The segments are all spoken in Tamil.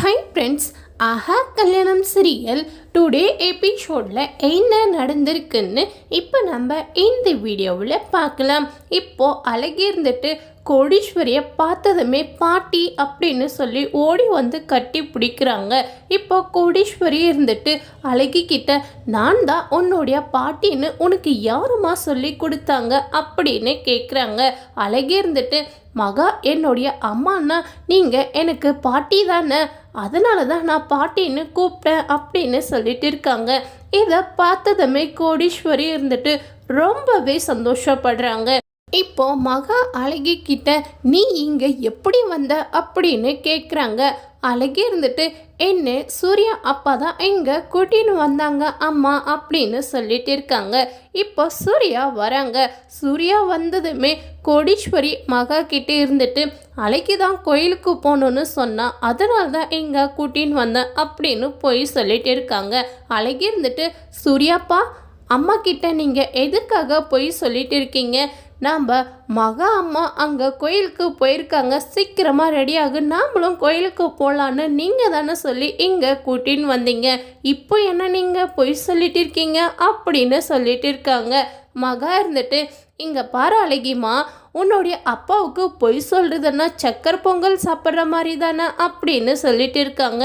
ஹை ஃப்ரெண்ட்ஸ் ஆஹா கல்யாணம் சீரியல் டுடே எபிசோடில் என்ன நடந்திருக்குன்னு இப்போ நம்ம இந்த வீடியோவில் பார்க்கலாம். இப்போது அழகி இருந்துட்டு கோடீஸ்வரியை பார்த்ததுமே பாட்டி அப்படின்னு சொல்லி ஓடி வந்து கட்டி பிடிக்கிறாங்க. இப்போ கோடீஸ்வரி இருந்துட்டு அழகி கிட்ட நான் தான் உன்னுடைய பாட்டின்னு உனக்கு யாருமா சொல்லி கொடுத்தாங்க? அப்படின்னு கேட்குறாங்க அழகி இருந்துட்டு மகா என்னுடைய அம்மானா நீங்கள் எனக்கு பாட்டி தானே? அதனால தான் நான் பாட்டின்னு கூப்பிட்டேன் அப்படின்னு சொல்லிட்டு இருக்காங்க. இதை பார்த்ததுமே கோடீஸ்வரி இருந்துட்டு ரொம்பவே சந்தோஷப்படுறாங்க. இப்போ மகா அழகி கிட்ட நீ இங்க எப்படி வந்த? அப்படின்னு கேட்குறாங்க அழகி இருந்துட்டு என்ன சூர்யா அப்பா தான் இங்க கூட்டின்னு வந்தாங்க அம்மா அப்படின்னு சொல்லிட்டு இருக்காங்க. இப்போ சூர்யா வராங்க. சூர்யா வந்ததுமே கோடீஸ்வரி மகா கிட்டே இருந்துட்டு அழகி தான் கோயிலுக்கு போகணுன்னு சொன்னா அதனால தான் இங்க கூட்டின்னு வந்தேன் அப்படின்னு போய் சொல்லிட்டு இருக்காங்க. அழகி இருந்துட்டு சூர்யாப்பா அம்மா கிட்ட நீங்கள் எதுக்காக போய் சொல்லிட்டு இருக்கீங்க? நாம் மகா அம்மா அங்கே கோயிலுக்கு போயிருக்காங்க. சீக்கிரமாக ரெடியாகு நாமளும் கோயிலுக்கு போகலான்னு நீங்கள் தானே சொல்லி இங்கே கூட்டின்னு வந்தீங்க. இப்போ என்ன நீங்கள் பொய் சொல்லிட்டு இருக்கீங்க? அப்படின்னு சொல்லிட்டு இருக்காங்க. மகா இருந்துட்டு இங்கே பாரு அழகிமா உன்னுடைய அப்பாவுக்கு பொய் சொல்கிறதுன்னா சக்கரை பொங்கல் சாப்பிட்ற மாதிரி தானே? அப்படின்னு சொல்லிட்டு இருக்காங்க.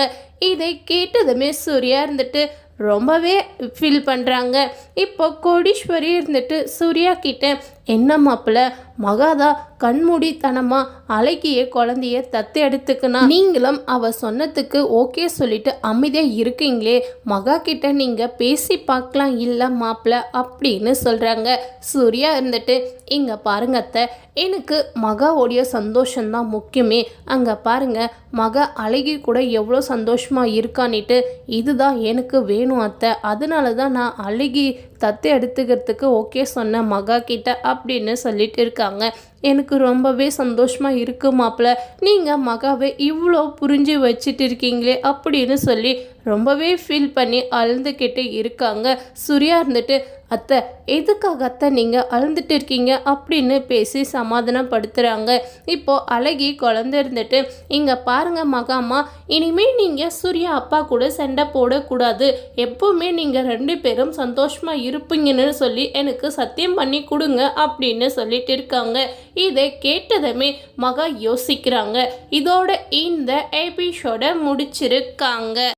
இதை கேட்டதுமே சூர்யா இருந்துட்டு ரொம்பவே ஃபீல் பண்ணுறாங்க இப்போ கோடீஸ்வரி இருந்துட்டு சூர்யா கிட்ட என்ன மாப்பிள்ள மகாதா கண்மூடித்தனமாக அழகிய குழந்தைய தத்து எடுத்துக்கினா? நீங்களும் அவ சொன்னதுக்கு ஓகே சொல்லிட்டு அமைதியாக இருக்கீங்களே. மகா கிட்ட நீங்கள் பேசி பார்க்கலாம் இல்லை மாப்பிள்ள அப்படின்னு சொல்கிறாங்க சூர்யா இருந்துட்டு இங்கே பாருங்க அத்தை எனக்கு மகாவோடைய சந்தோஷம்தான் முக்கியமே. அங்கே பாருங்கள் மக அழகி கூட எவ்வளோ சந்தோஷமாக இருக்கானிட்டு இதுதான் எனக்கு வேணும் அத்தை. அதனால தான் நான் அழகி தத்து எடுத்துக்கிறதுக்கு ஓகே சொன்ன மகா கிட்ட அப்படின்னு சொல்லிட்டு இருக்காங்க. எனக்கு ரொம்பவே சந்தோஷமாக இருக்கு மாப்பிள்ள நீங்கள் மகாவை இவ்வளோ புரிஞ்சு வச்சுட்டு இருக்கீங்களே அப்படின்னு சொல்லி ரொம்பவே ஃபீல் பண்ணி அழுந்துக்கிட்டு இருக்காங்க. சூர்யா இருந்துட்டு அத்தை எதுக்காக அத்தை நீங்கள் அழுந்துட்டு இருக்கீங்க? அப்படின்னு பேசி சமாதானப்படுத்துகிறாங்க இப்போ அழகி குழந்த இருந்துட்டு இங்கே பாருங்கள் மகாமா இனிமேல் நீங்கள் சூர்யா அப்பா கூட சண்டை போடக்கூடாது. எப்போவுமே நீங்கள் ரெண்டு பேரும் சந்தோஷமாக இருப்பீங்கன்னு சொல்லி எனக்கு சத்தியம் பண்ணி கொடுங்க அப்படின்னு சொல்லிட்டு இருக்காங்க. இதை கேட்டதுமே மகா யோசிக்கிறாங்க. இதோட இந்த எபிசோட முடிச்சிருக்காங்க.